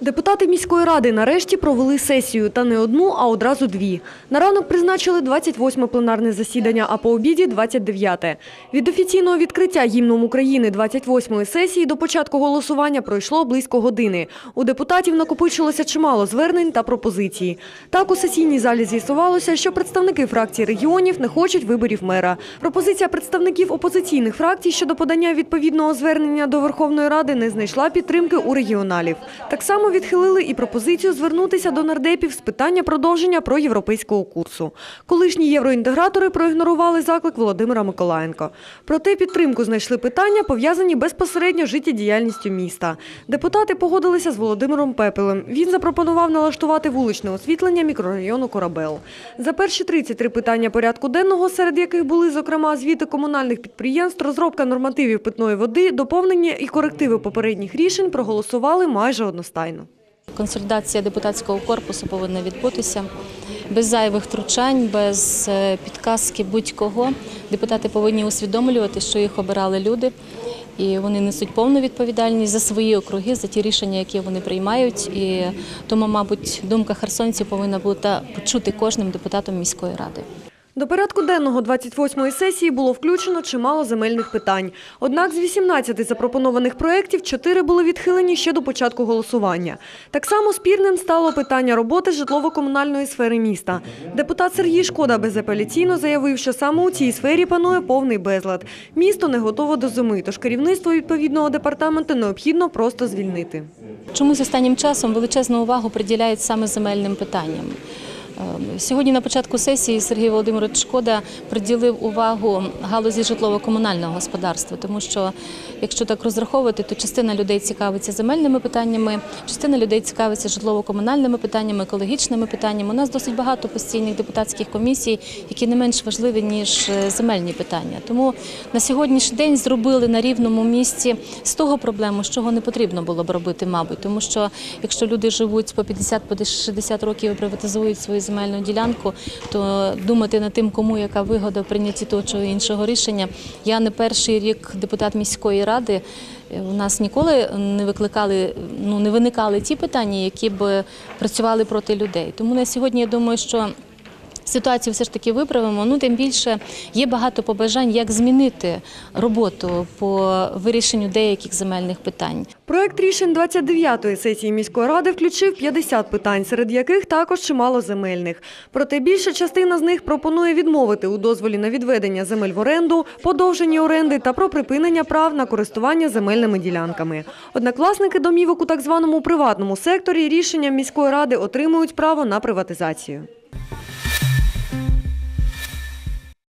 Депутати міської ради нарешті провели сесію, та не одну, а одразу дві. На ранок призначили 28 пленарне засідання, а по обіді – 29-те. Від офіційного відкриття гімном України 28-ї сесії до початку голосування пройшло близько години. У депутатів накопичилося чимало звернень та пропозицій. Так, у сесійній залі з'ясувалося, що представники фракцій регіонів не хочуть виборів мера. Пропозиція представників опозиційних фракцій щодо подання відповідного звернення до Верховної Ради не знайшла підтримки у регіоналів. Так само відхилили і пропозицію звернутися до нардепів з питання продовження проєвропейського курсу. Колишні євроінтегратори проігнорували заклик Володимира Миколаєнка. Проте підтримку знайшли питання, пов'язані безпосередньо життєдіяльністю міста. Депутати погодилися з Володимиром Пепелем. Він запропонував налаштувати вуличне освітлення мікрорайону Корабел. За перші 33 питання порядку денного, серед яких були, зокрема, звіти комунальних підприємств, розробка нормативів питної води, доповнення і корективи попередніх рішень проголосували майже одностайно. Консолідація депутатського корпусу повинна відбутися без зайвих втручань, без е, підказки будь-кого. Депутати повинні усвідомлювати, що їх обирали люди, і вони несуть повну відповідальність за свої округи, за ті рішення, які вони приймають. І тому, мабуть, думка херсонців повинна бути почути кожним депутатом міської ради. До порядку денного 28-ї сесії було включено чимало земельних питань. Однак з 18 запропонованих проєктів 4 були відхилені ще до початку голосування. Так само спірним стало питання роботи житлово-комунальної сфери міста. Депутат Сергій Шкода безапеляційно заявив, що саме у цій сфері панує повний безлад. Місто не готово до зими, тож керівництво відповідного департаменту необхідно просто звільнити. Чомусь останнім часом величезну увагу приділяють саме земельним питанням. Е, Сьогодні на початку сесії Сергій Володимирович Шкода приділив увагу галузі житлово-комунального господарства, тому що якщо так розраховувати, то частина людей цікавиться земельними питаннями, частина людей цікавиться житлово-комунальними питаннями, екологічними питаннями. У нас досить багато постійних депутатських комісій, які не менш важливі ніж е, земельні питання. Тому на сьогоднішній день зробили на рівному місці з того проблему, з чого не потрібно було б робити, мабуть, тому що якщо люди живуть по 50 по 60 років і приватизують свою земельну ділянку, то думати над тим, кому яка вигода в прийнятті того чи іншого рішення. Я не перший рік депутат міської. У нас ніколи не викликали, ну не виникали ті питання, які б працювали проти людей. Тому на сьогодні я думаю, що ситуацію все ж таки виправимо. Ну тим більше є багато побажань, як змінити роботу по вирішенню деяких земельних питань. Проект рішень 29-ї сесії міської ради включив 50 питань, серед яких також чимало земельних. Проте більша частина з них пропонує відмовити у дозволі на відведення земель в оренду, подовження оренди та про припинення прав на користування земельними ділянками. Однак власники домівок у так званому приватному секторі рішенням міської ради отримують право на приватизацію.